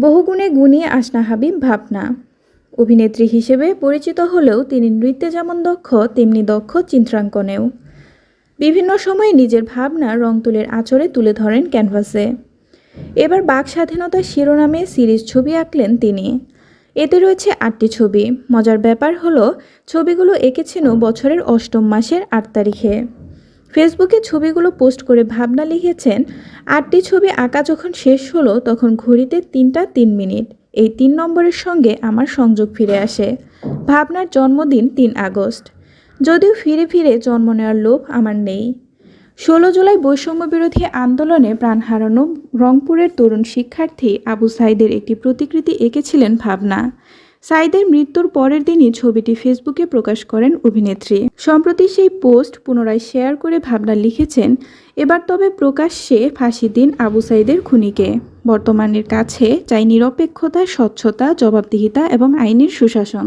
বহুগুণে গুণী আসনা হাবিব ভাবনা। অভিনেত্রী হিসেবে পরিচিত হলেও তিনি নৃত্যে যেমন দক্ষ, তেমনি দক্ষ চিত্রাঙ্কনেও। বিভিন্ন সময়ে নিজের ভাবনা রং তুলির আচরে তুলে ধরেন ক্যানভাসে। এবার বাক স্বাধীনতার শিরোনামে সিরিজ ছবি আঁকলেন তিনি। এতে রয়েছে আটটি ছবি। মজার ব্যাপার হলো, ছবিগুলো এঁকেছেনও বছরের অষ্টম মাসের আট তারিখে। ফেসবুকে ছবিগুলো পোস্ট করে ভাবনা লিখেছেন, আটটি ছবি আঁকা যখন শেষ হলো তখন ঘড়িতে তিনটা তিন মিনিট। এই তিন নম্বরের সঙ্গে আমার সংযোগ ফিরে আসে। ভাবনার জন্মদিন তিন আগস্ট। যদিও ফিরে ফিরে জন্ম নেওয়ার লোভ আমার নেই। ষোলো জুলাই বৈষম্য বিরোধী আন্দোলনে প্রাণ হারানো রংপুরের তরুণ শিক্ষার্থী আবু সাইদের একটি প্রতিকৃতি এঁকেছিলেন ভাবনা। সাইদের মৃত্যুর পরের দিনই ছবিটি ফেসবুকে প্রকাশ করেন অভিনেত্রী। সম্প্রতি সেই পোস্ট পুনরায় শেয়ার করে ভাবনা লিখেছেন, এবার তবে প্রকাশ্যে ফাঁসি দিন আবু সাইদের খুনিকে। বর্তমানের কাছে চাই নিরপেক্ষতা, স্বচ্ছতা, জবাবদিহিতা এবং আইনের সুশাসন।